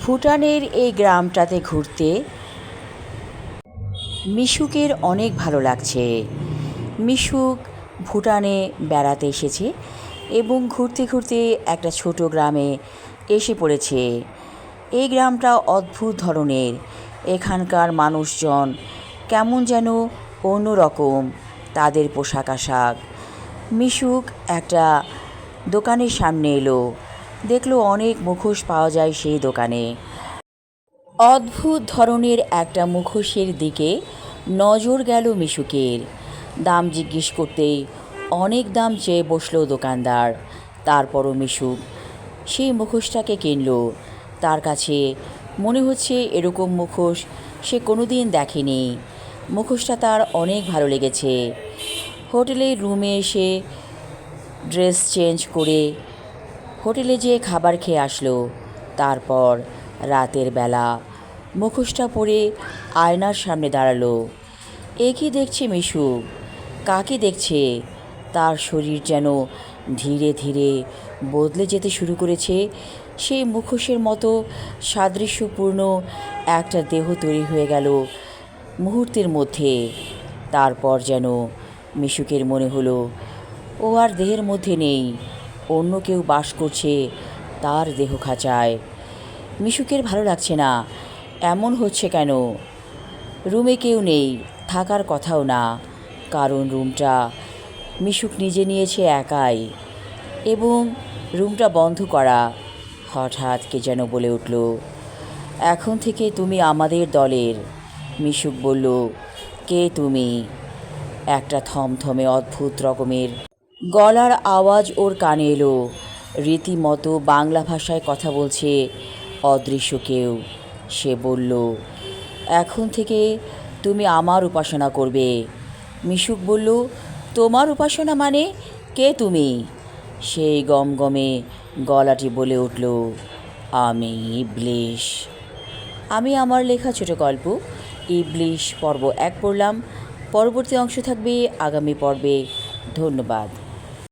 ভুটানের এই গ্রামটাতে ঘুরতে মিশুকের অনেক ভালো লাগছে। মিশুক ভুটানে বেড়াতে এসেছে এবং ঘুরতে ঘুরতে একটা ছোট গ্রামে এসে পড়েছে। এই গ্রামটা অদ্ভুত ধরনের। এখানকার মানুষজন কেমন যেন অন্যরকম তাদের পোশাক আশাক। মিশুক একটা দোকানের সামনে এলো। দেখল অনেক মুখোশ পাওয়া যায় সেই দোকানে। অদ্ভুত ধরনের একটা মুখোশের দিকে নজর গেল মিশুকের। দাম জিজ্ঞেস করতেই অনেক দাম চেয়ে বসল দোকানদার। তারপরও মিশুক সেই মুখোশটাকে কিনল। তার কাছে মনে হচ্ছে এরকম মুখোশ সে কোনো দিন দেখেনি। মুখোশটা তার অনেক ভালো লেগেছে। হোটেলের রুমে এসে ড্রেস চেঞ্জ করে হোটেলে যেয়ে খাবার খেয়ে আসলো। তারপর রাতের বেলা মুখোশটা পরে আয়নার সামনে দাঁড়াল। এ কি দেখছে মিশু? কাকে দেখছে? তার শরীর যেন ধীরে ধীরে বদলে যেতে শুরু করেছে। সেই মুখোশের মতো সাদৃশ্যপূর্ণ একটা দেহ তৈরি হয়ে গেল মুহূর্তের মধ্যে। তারপর যেন মিশুকের মনে হলো, ও আর দেহের মধ্যে নেই। অন্য কেউ বাস করছে, তার দেহ খাঁচায়। মিশুকের ভালো লাগছে না, এমন হচ্ছে কেন? রুমে কেউ নেই, থাকার কথাও না। কারণ রুমটা মিশুক নিজে নিয়েছে একাই এবং রুমটা বন্ধ করা হঠাৎ কে যেন বলে উঠল, এখন থেকে তুমি আমাদের দলের। মিশুক বলল, কে তুমি? একটা থমথমে অদ্ভুত রকমের গলার আওয়াজ ওর কানে এলো। রীতিমতো বাংলা ভাষায় কথা বলছে অদৃশ্য কেউ। সে বলল, এখন থেকে তুমি আমার উপাসনা করবে। মিশুক বলল, তোমার উপাসনা মানে কে তুমি? সেই গমগমে গলাটি বলে উঠল, আমি ইবলিশ। আমি আমার লেখা ছোট গল্প। ইবলিশ পর্ব এক পড়লাম। পরবর্তী অংশ থাকবে আগামী পর্বে। ধন্যবাদ।